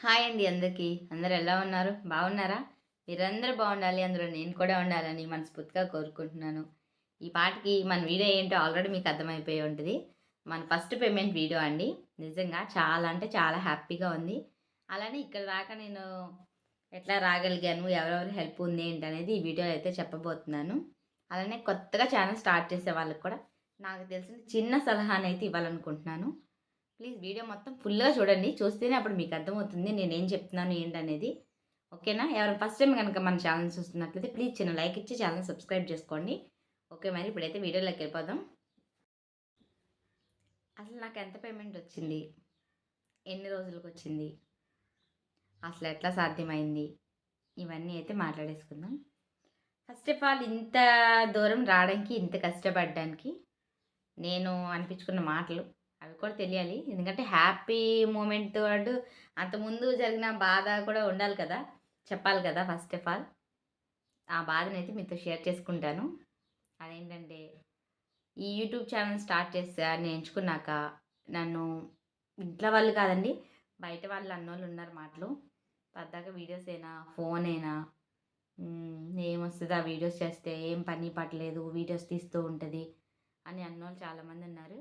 Hi అండి అందరికీ. అందరు ఎలా ఉన్నారు? బాగున్నారా? మీరందరూ బాగుండాలి. అందులో నేను కూడా ఉండాలని మనస్ఫూర్తిగా కోరుకుంటున్నాను. ఈ పాటకి మన వీడియో ఏంటో ఆల్రెడీ మీకు అర్థమైపోయి ఉంటుంది. మన ఫస్ట్ పేమెంట్ వీడియో అండి. నిజంగా చాలా అంటే చాలా హ్యాపీగా ఉంది. అలానే ఇక్కడ దాకా నేను ఎట్లా రాగలిగాను ఎవరెవరి హెల్ప్ ఉంది ఏంటి అనేది ఈ వీడియోలో అయితే చెప్పబోతున్నాను. అలానే కొత్తగా ఛానల్ స్టార్ట్ చేసే వాళ్ళకి కూడా నాకు తెలిసిన చిన్న సలహాని అయితే ఇవ్వాలనుకుంటున్నాను. ప్లీజ్ వీడియో మొత్తం ఫుల్గా చూడండి. చూస్తేనే అప్పుడు మీకు అర్థమవుతుంది నేను ఏం చెప్తున్నాను ఏంటనేది. ఓకేనా? ఎవరైనా ఫస్ట్ టైం కనుక మన ఛానల్ చూస్తున్నట్లయితే ప్లీజ్ చిన్న లైక్ ఇచ్చి ఛానల్ సబ్స్క్రైబ్ చేసుకోండి. ఓకే మరి ఇప్పుడైతే వీడియోలోకి వెళ్ళిపోదాం. అసలు నాకు ఎంత పేమెంట్ వచ్చింది? ఎన్ని రోజులకు వచ్చింది? అసలు ఎట్లా సాధ్యమైంది? ఇవన్నీ అయితే మాట్లాడేసుకుందాం. ఫస్ట్ ఆఫ్ ఆల్ ఇంత దూరం రావడానికి ఇంత కష్టపడడానికి నేను అనిపించుకున్న మాటలు అవి కూడా తెలియాలి. ఎందుకంటే హ్యాపీ మూమెంట్ అంటూ అంతకుముందు జరిగిన బాధ కూడా ఉండాలి కదా. చెప్పాలి కదా ఫస్ట్ ఆఫ్ ఆల్. ఆ బాధను అయితే మీతో షేర్ చేసుకుంటాను. అదేంటంటే ఈ యూట్యూబ్ ఛానల్ స్టార్ట్ చేసా నేను ఎంచుకున్నాక నన్ను ఇంట్లో వాళ్ళు కాదండి బయట వాళ్ళు అన్నోళ్ళు ఉన్నారు మాటలు. పద్దాక వీడియోస్ అయినా ఫోన్ అయినా ఏమొస్తుంది ఆ వీడియోస్ చేస్తే ఏం పని పట్టలేదు వీడియోస్ తీస్తూ ఉంటుంది అని అన్నోళ్ళు చాలామంది ఉన్నారు.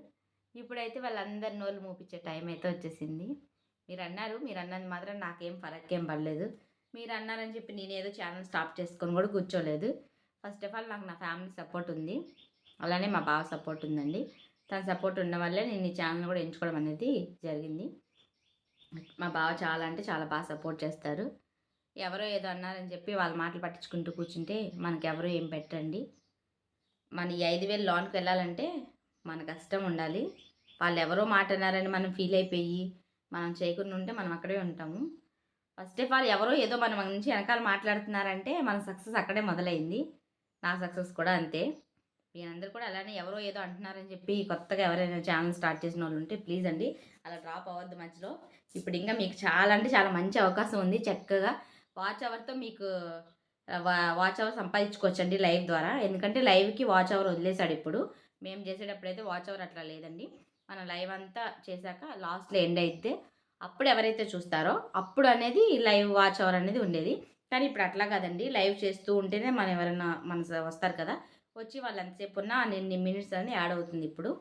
ఇప్పుడైతే వాళ్ళందరి నోళ్ళు మూపించే టైం అయితే వచ్చేసింది. మీరు అన్నారు మీరు అన్నది మాత్రం నాకేం ఫరక్ ఏం పడలేదు. మీరు అన్నారని చెప్పి నేను ఏదో ఛానల్ స్టాప్ చేసుకొని కూడా కూర్చోలేదు. ఫస్ట్ ఆఫ్ ఆల్ నాకు నా ఫ్యామిలీ సపోర్ట్ ఉంది. అలానే మా బావ సపోర్ట్ ఉందండి. తన సపోర్ట్ ఉన్న వల్లే నేను ఈ ఛానల్ కూడా ఎంచుకోవడం అనేది జరిగింది. మా బావ చాలా అంటే చాలా బాగా సపోర్ట్ చేస్తారు. ఎవరో ఏదో అన్నారని చెప్పి వాళ్ళ మాటలు పట్టించుకుంటూ కూర్చుంటే మనకెవరో ఏం పెట్టండి మన ఈ ఐదు వేలు లోన్కి వెళ్ళాలంటే మన కష్టం ఉండాలి. వాళ్ళు ఎవరో మాట అన్నారని మనం ఫీల్ అయిపోయి మనం చేయకుండా ఉంటే మనం అక్కడే ఉంటాము. ఫస్ట్ ఆఫ్ ఆల్ ఎవరో ఏదో మన నుంచి వెనకాల మాట్లాడుతున్నారంటే మన సక్సెస్ అక్కడే మొదలైంది. నా సక్సెస్ కూడా అంతే. మీరందరూ కూడా అలానే ఎవరో ఏదో అంటున్నారని చెప్పి కొత్తగా ఎవరైనా ఛానల్ స్టార్ట్ చేసిన వాళ్ళు ఉంటే ప్లీజ్ అండి అలా డ్రాప్ అవ్వద్దు మధ్యలో. ఇప్పుడు ఇంకా మీకు చాలా అంటే చాలా మంచి అవకాశం ఉంది చక్కగా. వాచ్ అవర్తో మీకు వాచ్ అవర్ సంపాదించుకోవచ్చు అండి లైవ్ ద్వారా. ఎందుకంటే లైవ్కి వాచ్ అవర్ వదిలేశాడు ఇప్పుడు. మేము చేసేటప్పుడైతే వాచ్ అవర్ అట్లా లేదండి. మనం లైవ్ అంతా చేశాక లాస్ట్లో ఎండ్ అయితే అప్పుడు ఎవరైతే చూస్తారో అప్పుడు అనేది లైవ్ వాచ్ అవర్ అనేది ఉండేది. కానీ ఇప్పుడు అట్లా కాదండి. లైవ్ చేస్తూ ఉంటేనే మనం ఎవరైనా మన వస్తారు కదా. వచ్చి వాళ్ళు ఎంతసేపు ఉన్నా అన్ని మినిట్స్ అని యాడ్ అవుతుంది ఇప్పుడు.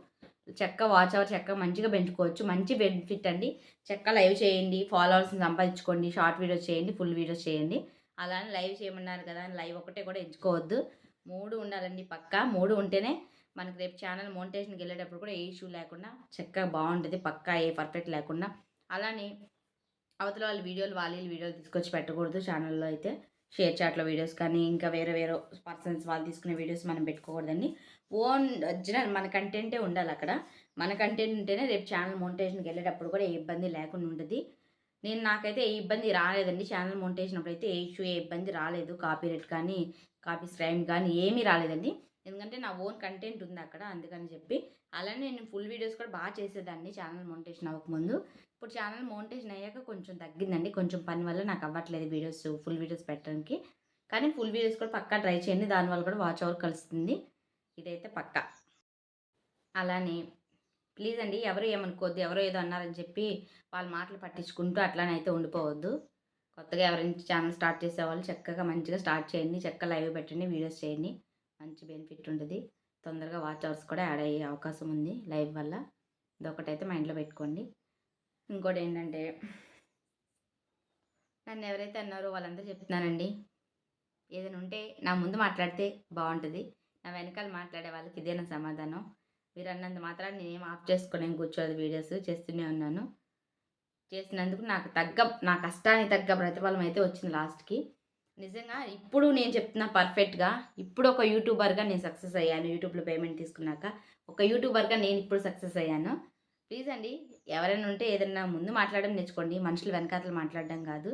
చెక్క వాచ్ అవర్ చెక్క మంచిగా పెంచుకోవచ్చు. మంచి బెనిఫిట్ అండి. చెక్క లైవ్ చేయండి. ఫాలోవర్స్ని సంపాదించుకోండి. షార్ట్ వీడియోస్ చేయండి. ఫుల్ వీడియోస్ చేయండి. అలానే లైవ్ చేయమన్నారు కదా లైవ్ ఒకటే కూడా ఎంచుకోవద్దు. మూడు ఉండాలండి పక్కా. మూడు ఉంటేనే మనకి రేపు ఛానల్ మోనిటేషన్కి వెళ్ళేటప్పుడు కూడా ఏ ఇష్యూ లేకుండా చక్కగా బాగుంటుంది పక్కా ఏ పర్ఫెక్ట్ లేకుండా. అలానే అవతల వాళ్ళ వీడియోలు వాళ్ళ వీడియోలు తీసుకొచ్చి పెట్టకూడదు ఛానల్లో అయితే. షేర్ చాట్లో వీడియోస్ కానీ ఇంకా వేరే వేరే పర్సన్స్ వాళ్ళు తీసుకునే వీడియోస్ మనం పెట్టుకోకూడదండి. ఓన్ ఒరిజినల్ మన కంటెంటే ఉండాలి అక్కడ. మన కంటెంట్ ఉంటేనే రేపు ఛానల్ మోనిటేషన్కి వెళ్ళేటప్పుడు కూడా ఏ ఇబ్బంది లేకుండా ఉంటుంది. నేను నాకైతే ఏ ఇబ్బంది రాలేదండి. ఛానల్ మోనిటేషన్ అప్పుడైతే ఏ ఇష్యూ ఏ ఇబ్బంది రాలేదు. కాపీ రేట్ కానీ కాపీ స్క్రైమ్ కానీ ఏమీ రాలేదండి. ఎందుకంటే నా ఓన్ కంటెంట్ ఉంది అక్కడ అందుకని చెప్పి. అలానే నేను ఫుల్ వీడియోస్ కూడా బాగా చేసేదాన్ని ఛానల్ మోనిటేషన్ అవ్వకముందు ఇప్పుడు ఛానల్ మోనిటేషన్ అయ్యాక కొంచెం తగ్గిందండి. కొంచెం పని వల్ల నాకు అవ్వట్లేదు వీడియోస్ ఫుల్ వీడియోస్ పెట్టడానికి. కానీ ఫుల్ వీడియోస్ కూడా పక్కా ట్రై చేయండి. దానివల్ల కూడా వాచ్ అవర్ కలుస్తుంది. ఇదైతే పక్కా. అలానే ప్లీజ్ అండి ఎవరు ఏమనుకోవద్దు ఎవరో ఏదో అన్నారని చెప్పి వాళ్ళ మాటలు పట్టించుకుంటూ అట్లానైతే ఉండిపోవద్దు. కొత్తగా ఎవరైనా ఛానల్ స్టార్ట్ చేసేవాళ్ళు చక్కగా మంచిగా స్టార్ట్ చేయండి. చక్కగా లైవ్ పెట్టండి వీడియోస్ చేయండి. మంచి బెనిఫిట్ ఉంటుంది. తొందరగా వాచ్ అవర్స్ కూడా యాడ్ అయ్యే అవకాశం ఉంది లైవ్ వల్ల. ఇదొకటైతే మైండ్లో పెట్టుకోండి. ఇంకోటి ఏంటంటే నన్ను ఎవరైతే అన్నారో వాళ్ళందరూ చెప్తున్నానండి ఏదైనా ఉంటే నా ముందు మాట్లాడితే బాగుంటుంది. నా వెనకాల మాట్లాడే వాళ్ళకి ఇదే నా సమాధానం? మీరు అన్నంత మాత్రం నేనేం ఆఫ్ చేసుకునే కూర్చోదు వీడియోస్ చేస్తూనే ఉన్నాను. చేసినందుకు నాకు తగ్గ నా కష్టానికి తగ్గ ప్రతిఫలం అయితే వచ్చింది లాస్ట్కి. నిజంగా ఇప్పుడు నేను చెప్తున్నా పర్ఫెక్ట్గా ఇప్పుడు ఒక యూట్యూబర్గా నేను సక్సెస్ అయ్యాను యూట్యూబ్లో పేమెంట్ తీసుకున్నాక. ఒక యూట్యూబర్గా నేను ఇప్పుడు సక్సెస్ అయ్యాను. ప్లీజ్ అండి ఎవరైనా ఉంటే ఏదైనా ముందు మాట్లాడడం నేర్చుకోండి మనుషులు వెనకాతలు మాట్లాడడం కాదు.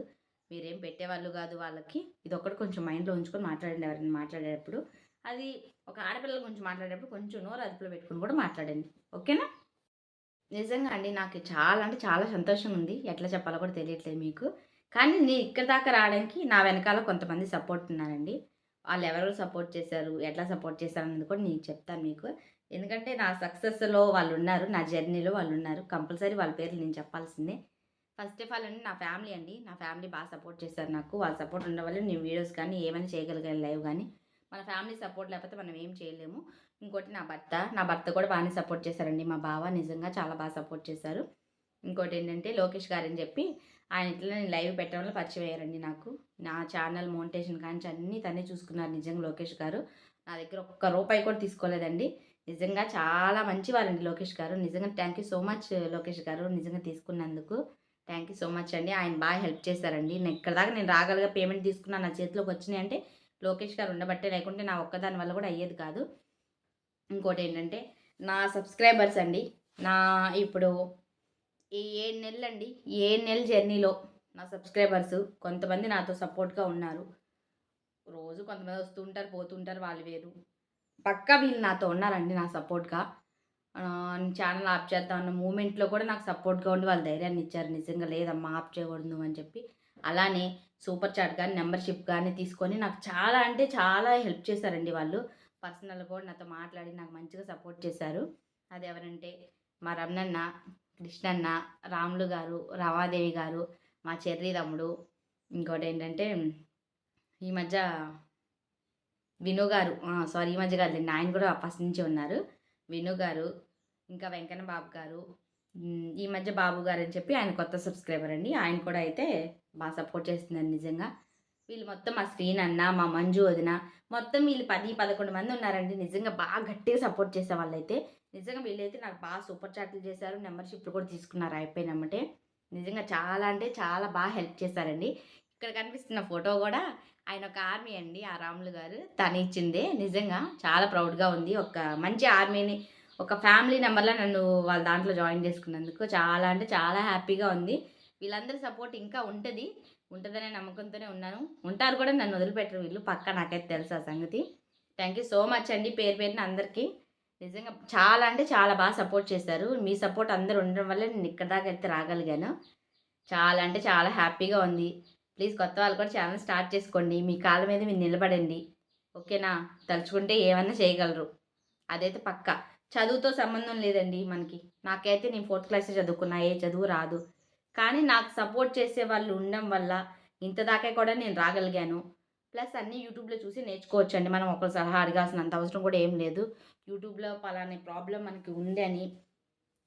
మీరేం పెట్టేవాళ్ళు కాదు వాళ్ళకి. ఇది ఒకటి కొంచెం మైండ్లో ఉంచుకొని మాట్లాడండి ఎవరైనా మాట్లాడేటప్పుడు. అది ఒక ఆడపిల్లల గురించి మాట్లాడేటప్పుడు కొంచెం నోరు అదుపులో పెట్టుకుని కూడా మాట్లాడండి. ఓకేనా? నిజంగా అండి నాకు చాలా అంటే చాలా సంతోషం ఉంది. ఎట్లా చెప్పాలో కూడా తెలియట్లేదు మీకు. కానీ నేను ఇక్కడ దాకా రావడానికి నా వెనకాల కొంతమంది సపోర్ట్ ఉన్నారండి. వాళ్ళు ఎవరెవరు సపోర్ట్ చేశారు ఎట్లా సపోర్ట్ చేశారు అనేది కూడా నేను చెప్తాను మీకు. ఎందుకంటే నా సక్సెస్లో వాళ్ళు ఉన్నారు నా జర్నీలో వాళ్ళు ఉన్నారు. కంపల్సరీ వాళ్ళ పేర్లు నేను చెప్పాల్సిందే. ఫస్ట్ ఆఫ్ ఆల్ అండి నా ఫ్యామిలీ అండి. నా ఫ్యామిలీ బాగా సపోర్ట్ చేశారు నాకు. వాళ్ళ సపోర్ట్ ఉండడం వల్ల నేను వీడియోస్ కానీ ఏమైనా చేయగలిగాను లైవ్ కానీ. మన ఫ్యామిలీ సపోర్ట్ లేకపోతే మనం ఏం చేయలేము. ఇంకోటి నా భర్త. నా భర్త కూడా బాగానే సపోర్ట్ చేశారండి. మా బావ నిజంగా చాలా బాగా సపోర్ట్ చేశారు. ఇంకోటి ఏంటంటే లోకేష్ గారు అని చెప్పి ఆయన ఇట్లా నేను లైవ్ పెట్టడం వల్ల పరిచయం అయ్యారండి నాకు. నా ఛానల్ మోనిటేషన్ కానీ అన్నీ తనే చూసుకున్నారు నిజంగా లోకేష్ గారు. నా దగ్గర ఒక్క రూపాయి కూడా తీసుకోలేదండి. నిజంగా చాలా మంచివారండి లోకేష్ గారు. నిజంగా thank you so much Lokesh గారు నిజంగా తీసుకున్నందుకు. థ్యాంక్ యూ సో మచ్ అండి. ఆయన బాగా హెల్ప్ చేశారండి. నేను ఇక్కడ దాకా నేను రాగలగా పేమెంట్ తీసుకున్నా నా చేతిలోకి వచ్చినాయి అంటే లోకేష్ గారు ఉండబట్టే లేకుంటే నా ఒక్కదాని వల్ల కూడా అయ్యేది కాదు. ఇంకోటి ఏంటంటే నా సబ్స్క్రైబర్స్ అండి. నా ఇప్పుడు ఈ ఏడు నెలలు అండి ఈ ఏడు నెలల జర్నీలో నా సబ్స్క్రైబర్స్ కొంతమంది నాతో సపోర్ట్గా ఉన్నారు. రోజు కొంతమంది వస్తుంటారు పోతుంటారు వాళ్ళు వేరు. పక్కా వీళ్ళు నాతో ఉన్నారండి నా సపోర్ట్గా. ఛానల్ ఆప్ చేద్దాం అన్న మూమెంట్లో కూడా నాకు సపోర్ట్గా ఉండి వాళ్ళు ధైర్యాన్ని ఇచ్చారు. నిజంగా లేదమ్మా ఆప్ చేయకూడదు అని చెప్పి. అలానే సూపర్ చాట్ కానీ మెంబర్షిప్ కానీ తీసుకొని నాకు చాలా అంటే చాలా హెల్ప్ చేశారండి వాళ్ళు. పర్సనల్ కూడా నాతో మాట్లాడి నాకు మంచిగా సపోర్ట్ చేశారు. అది ఎవరంటే మా రమణన్న కృష్ణన్న రాములు గారు రమాదేవి గారు మా చెర్రి తమ్ముడు ఇంకోటి ఏంటంటే ఈ మధ్య విను గారు సారీ ఈ మధ్య కాదు ఆయన కూడా ఫస్ట్ నుంచి ఉన్నారు. విను గారు ఇంకా వెంకన్న బాబు గారు ఈ మధ్య బాబు గారు అని చెప్పి ఆయన కొత్త సబ్స్క్రైబర్ అండి. ఆయన కూడా అయితే బాగా సపోర్ట్ చేస్తున్నారు నిజంగా. వీళ్ళు మొత్తం మా శ్రీన్ అన్న మా మంజు వదిన మొత్తం వీళ్ళు పది పదకొండు మంది ఉన్నారండి. నిజంగా బాగా గట్టిగా సపోర్ట్ చేసే వాళ్ళైతే నిజంగా వీళ్ళైతే నాకు బాగా సూపర్ చాట్లు చేశారు మెంబర్షిప్లు కూడా తీసుకున్నారు అయిపోయినామంటే. నిజంగా చాలా అంటే చాలా బాగా హెల్ప్ చేశారండి. ఇక్కడ కనిపిస్తున్న ఫోటో కూడా ఆయన ఒక ఆర్మీ అండి ఆ రాములు గారు. తను ఇచ్చిందే. నిజంగా చాలా ప్రౌడ్గా ఉంది. ఒక మంచి ఆర్మీని ఒక ఫ్యామిలీ నెంబర్లో నన్ను వాళ్ళ దాంట్లో జాయిన్ చేసుకున్నందుకు చాలా అంటే చాలా హ్యాపీగా ఉంది. వీళ్ళందరి సపోర్ట్ ఇంకా ఉంటుంది. ఉంటుందనే నమ్మకంతోనే ఉన్నాను. ఉంటారు కూడా నన్ను వదిలిపెట్టరు వీళ్ళు. పక్క నాకైతే తెలుసు ఆ సంగతి. థ్యాంక్ యూ సో మచ్ అండి. పేరు పేరున అందరికీ. నిజంగా చాలా అంటే చాలా బాగా సపోర్ట్ చేశారు. మీ సపోర్ట్ అందరూ ఉండడం వల్ల నేను ఇక్కడ దాకా అయితే రాగలిగాను. చాలా అంటే చాలా హ్యాపీగా ఉంది. ప్లీజ్ కొత్త వాళ్ళు కూడా ఛానల్ స్టార్ట్ చేసుకోండి. మీ కాళ్ళ మీద మీరు నిలబడండి. ఓకేనా? తలుచుకుంటే ఏమన్నా చేయగలరు. అదైతే పక్క. చదువుతో సంబంధం లేదండి మనకి. నాకైతే నేను ఫోర్త్ క్లాస్ చదువుకున్నా. ఏ చదువు రాదు. కానీ నాకు సపోర్ట్ చేసే వాళ్ళు ఉండడం వల్ల ఇంత దాకా కూడా నేను రాగలిగాను. ప్లస్ అన్నీ యూట్యూబ్లో చూసి నేర్చుకోవచ్చు అండి మనం ఒకరు సలహా అడగాల్సినంత అవసరం కూడా ఏం లేదు. యూట్యూబ్లో పలానే ప్రాబ్లం మనకి ఉంది అని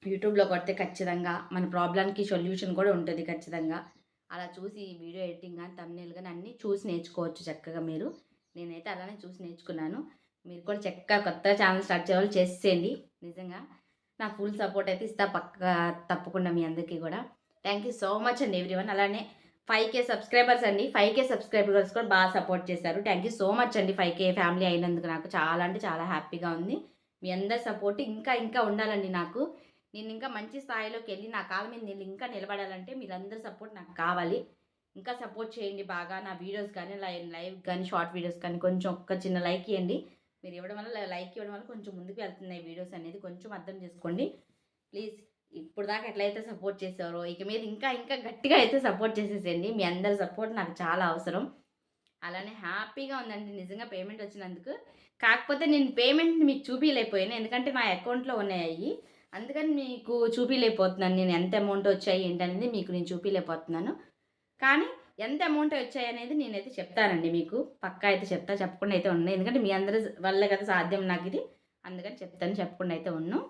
యూట్యూబ్లో కొడితే ఖచ్చితంగా మన ప్రాబ్లంకి సొల్యూషన్ కూడా ఉంటుంది ఖచ్చితంగా. అలా చూసి వీడియో ఎడిటింగ్ కానీ తమ్నేల్ కానీ అన్నీ చూసి నేర్చుకోవచ్చు చక్కగా మీరు. నేనైతే అలానే చూసి నేర్చుకున్నాను. మీరు కూడా చక్కగా కొత్త ఛానల్ స్టార్ట్ చేయాలి చేసేయండి. నిజంగా నా ఫుల్ సపోర్ట్ అయితే ఇస్తా పక్క తప్పకుండా మీ అందరికీ కూడా. థ్యాంక్ యూ సో మచ్ అండి ఎవ్రీవన్. అలానే ఫైవ్ కే సబ్స్క్రైబర్స్ అండి. ఫైవ్ కే సబ్స్క్రైబర్స్ కూడా బాగా సపోర్ట్ చేశారు. థ్యాంక్ యూ సో మచ్ అండి ఫైవ్ కే ఫ్యామిలీ అయినందుకు నాకు. చాలా అంటే చాలా హ్యాపీగా ఉంది. మీ అందరి సపోర్ట్ ఇంకా ఇంకా ఉండాలండి నాకు. నేను ఇంకా మంచి స్థాయిలోకి వెళ్ళి నా కాళ్ళ మీద నేను ఇంకా నిలబడాలంటే మీరందరి సపోర్ట్ నాకు కావాలి. ఇంకా సపోర్ట్ చేయండి బాగా నా వీడియోస్ కానీ లైవ్ లైవ్ కానీ షార్ట్ వీడియోస్ కానీ కొంచెం ఒక్క చిన్న లైక్ ఇవ్వండి మీరు ఇవ్వడం వల్ల లైక్ ఇవ్వడం వల్ల కొంచెం ముందుకు వెళ్తున్నాయి వీడియోస్ అనేది. కొంచెం అర్థం చేసుకోండి. ప్లీజ్ ఇప్పుడు దాకా ఎట్లయితే సపోర్ట్ చేసారో ఇక మీద ఇంకా ఇంకా గట్టిగా అయితే సపోర్ట్ చేసేసేయండి. మీ అందరి సపోర్ట్ నాకు చాలా అవసరం. అలానే హ్యాపీగా ఉందండి. నిజంగా పేమెంట్ వచ్చినందుకు. కాకపోతే నేను పేమెంట్ మీకు చూపించలేకపోయాను ఎందుకంటే నా అకౌంట్లో ఉన్నాయి అందుకని మీకు చూపించలేకపోతున్నాను నేను ఎంత అమౌంట్ వచ్చాయి ఏంటనేది మీకు నేను చూపించలేకపోతున్నాను కానీ ఎంత అమౌంట్ వచ్చాయి అనేది నేనైతే చెప్తానండి మీకు. పక్కా అయితే చెప్తా చెప్పకుండా అయితే ఉన్నాయి ఎందుకంటే మీ అందరి వల్ల కదా సాధ్యం నాకు ఇది. అందుకని చెప్తాను చెప్పకుండా అయితే ఉన్నాను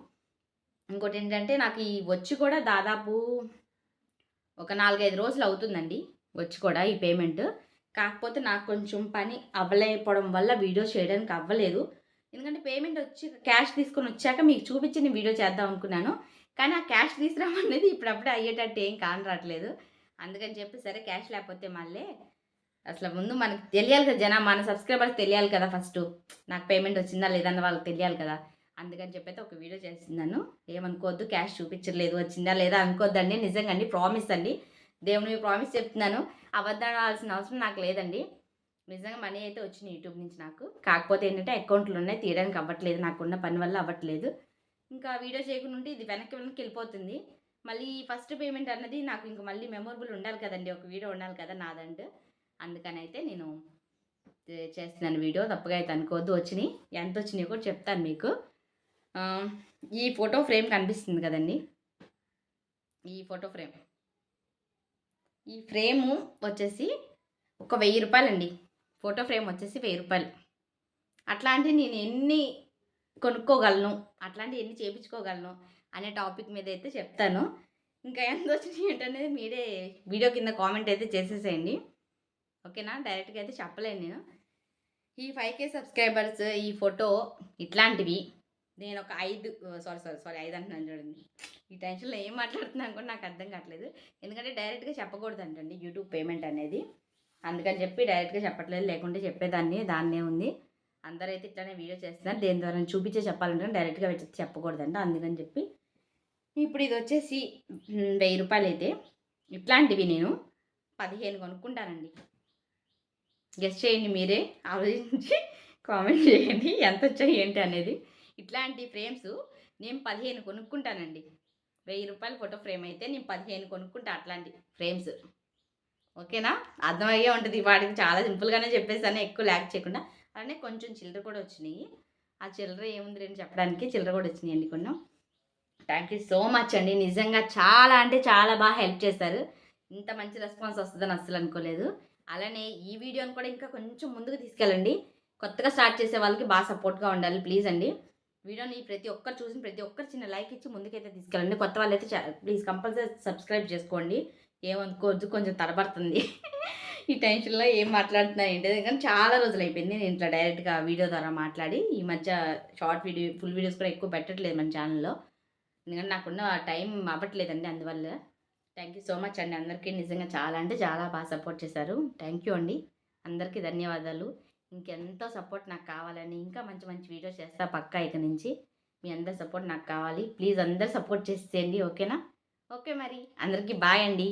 ఇంకోటి ఏంటంటే నాకు ఈ వచ్చి కూడా దాదాపు ఒక నాలుగైదు రోజులు అవుతుందండి వచ్చి కూడా ఈ పేమెంట్. కాకపోతే నాకు కొంచెం పని అవ్వలేకపోవడం వల్ల వీడియో చేయడానికి అవ్వలేదు. ఎందుకంటే పేమెంట్ వచ్చి క్యాష్ తీసుకొని వచ్చాక మీకు చూపించి నేను వీడియో చేద్దాం అనుకున్నాను. కానీ ఆ క్యాష్ తీసుకురామనేది ఇప్పుడప్పుడే అయ్యేటట్టు ఏం కాని రావట్లేదు. అందుకని చెప్పి సరే క్యాష్ లేకపోతే మళ్ళీ అసలు ముందు మనకు తెలియాలి కదా జనా మన సబ్స్క్రైబర్స్ తెలియాలి కదా ఫస్ట్. నాకు పేమెంట్ వచ్చిందా లేదన్న వాళ్ళకి తెలియాలి కదా. అందుకని చెప్పైతే ఒక వీడియో చేస్తున్నాను. ఏమనుకోవద్దు క్యాష్ చూపించట్లేదు వచ్చిందా లేదా అనుకోవద్దండి నిజంగా అండి ప్రామిస్ అండి. దేవుని ప్రామిస్ చెప్తున్నాను. అబద్ధాలు ఆడాల్సిన అవసరం నాకు లేదండి. నిజంగా మనీ అయితే వచ్చింది యూట్యూబ్ నుంచి నాకు. కాకపోతే ఏంటంటే అకౌంట్లు ఉన్నాయి తీయడానికి అవ్వట్లేదు. నాకున్న పని వల్ల అవ్వట్లేదు. ఇంకా వీడియో చేయకుండా ఉంటే ఇది వెనక్కి వెనక్కి వెళ్ళిపోతుంది. మళ్ళీ ఫస్ట్ పేమెంట్ అన్నది నాకు ఇంక మళ్ళీ మెమొరబుల్ ఉండాలి కదండి. ఒక వీడియో ఉండాలి కదా నాదంటే. అందుకని అయితే నేను చేస్తున్నాను వీడియో. తప్పుగా అయితే అనుకోవద్దు. వచ్చినాయి. ఎంత వచ్చినాయో కూడా చెప్తాను మీకు. ఈ ఫోటో ఫ్రేమ్ కనిపిస్తుంది కదండి. ఈ ఫోటో ఫ్రేమ్. ఈ ఫ్రేము వచ్చేసి ఒక వెయ్యి రూపాయలండి. ఫోటో ఫ్రేమ్ వచ్చేసి వెయ్యి రూపాయలు. అట్లాంటి నేను ఎన్ని కొనుక్కోగలను అట్లాంటివి ఎన్ని చేయించుకోగలను అనే టాపిక్ మీద అయితే చెప్తాను. ఇంకా ఎంత వచ్చినాయి ఏంటనేది మీరే వీడియో కింద కామెంట్ అయితే చేసేసేయండి. ఓకేనా? డైరెక్ట్గా అయితే చెప్పలేను నేను. ఈ ఫైవ్ కే సబ్స్క్రైబర్స్ ఈ ఫోటో ఇట్లాంటివి. నేను ఒక ఐదు సారీ సారీ సారీ ఐదు అంటున్నాను చూడండి. ఈ టెన్షన్లో ఏం మాట్లాడుతున్నాను కూడా నాకు అర్థం కావట్లేదు. ఎందుకంటే డైరెక్ట్గా చెప్పకూడదు అంటండి యూట్యూబ్ పేమెంట్ అనేది. అందుకని చెప్పి డైరెక్ట్గా చెప్పట్లేదు లేకుంటే చెప్పేదాన్ని దాన్నే ఉంది. అందరైతే ఇట్లానే వీడియో చేస్తున్నారు. దేని ద్వారా చూపించే చెప్పాలంటే డైరెక్ట్గా వచ్చి చెప్పకూడదంట. అందుకని చెప్పి ఇప్పుడు ఇది వచ్చేసి వెయ్యి రూపాయలు అయితే ఇట్లాంటివి నేను పదిహేను కొనుక్కుంటానండి. గెస్ట్ చేయండి మీరే. ఆలోచించి కామెంట్ చేయండి. ఎంత వచ్చాయి ఏంటి అనేది. ఇట్లాంటి ఫ్రేమ్స్ నేను పదిహేను కొనుక్కుంటానండి. వెయ్యి రూపాయల ఫోటో ఫ్రేమ్ అయితే నేను పదిహేను కొనుక్కుంటా అట్లాంటి ఫ్రేమ్స్. ఓకేనా? అర్థమయ్యే ఉంటుంది. వాటికి చాలా సింపుల్గానే చెప్పేసాను ఎక్కువ ల్యాక్ చేయకుండా. అలానే కొంచెం చిల్లర కూడా వచ్చినాయి. ఆ చిల్లర ఏముంది నేను చెప్పడానికి చిల్లర కూడా వచ్చినాయి అండి కొన్ని. థ్యాంక్ యూ సో మచ్ అండి. నిజంగా చాలా అంటే చాలా బాగా హెల్ప్ చేశారు. ఇంత మంచి రెస్పాన్స్ వస్తుందని అస్సలు అనుకోలేదు. అలానే ఈ వీడియోని కూడా ఇంకా కొంచెం ముందుకు తీసుకెళ్ళండి. కొత్తగా స్టార్ట్ చేసే వాళ్ళకి బాగా సపోర్ట్గా ఉండాలి. ప్లీజ్ అండి. వీడియోని ప్రతి ఒక్కరు చూసిన ప్రతి ఒక్కరు చిన్న లైక్ ఇచ్చి ముందుకైతే తీసుకెళ్ళండి. కొత్త వాళ్ళైతే ప్లీజ్ కంపల్సరీ సబ్స్క్రైబ్ చేసుకోండి. ఏమనుకోవద్దు కొంచెం తడబడుతుంది. ఈ టెన్షన్లో ఏం మాట్లాడుతున్నా ఏంటి కానీ చాలా రోజులు అయిపోయింది. నేను ఇట్లా డైరెక్ట్గా వీడియో ద్వారా మాట్లాడి ఈ మధ్య షార్ట్ వీడియో ఫుల్ వీడియోస్ కూడా ఎక్కువ పెట్టట్లేదు మన ఛానల్లో. ఎందుకంటే నాకున్న టైం అవ్వట్లేదండి అందువల్ల. థ్యాంక్ యూ సో మచ్ అండి అందరికీ. నిజంగా చాలా అంటే చాలా బాగా సపోర్ట్ చేశారు. థ్యాంక్ యూ అండి. అందరికీ ధన్యవాదాలు. ఇంకెంతో సపోర్ట్ నాకు కావాలని ఇంకా మంచి మంచి వీడియోస్ చేస్తా పక్కా ఇక నుంచి. మీ అందరి సపోర్ట్ నాకు కావాలి. ప్లీజ్ అందరు సపోర్ట్ చేసేయండి ఓకేనా? ఓకే మరి. అందరికీ బాయ్ అండి.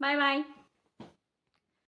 Bye bye.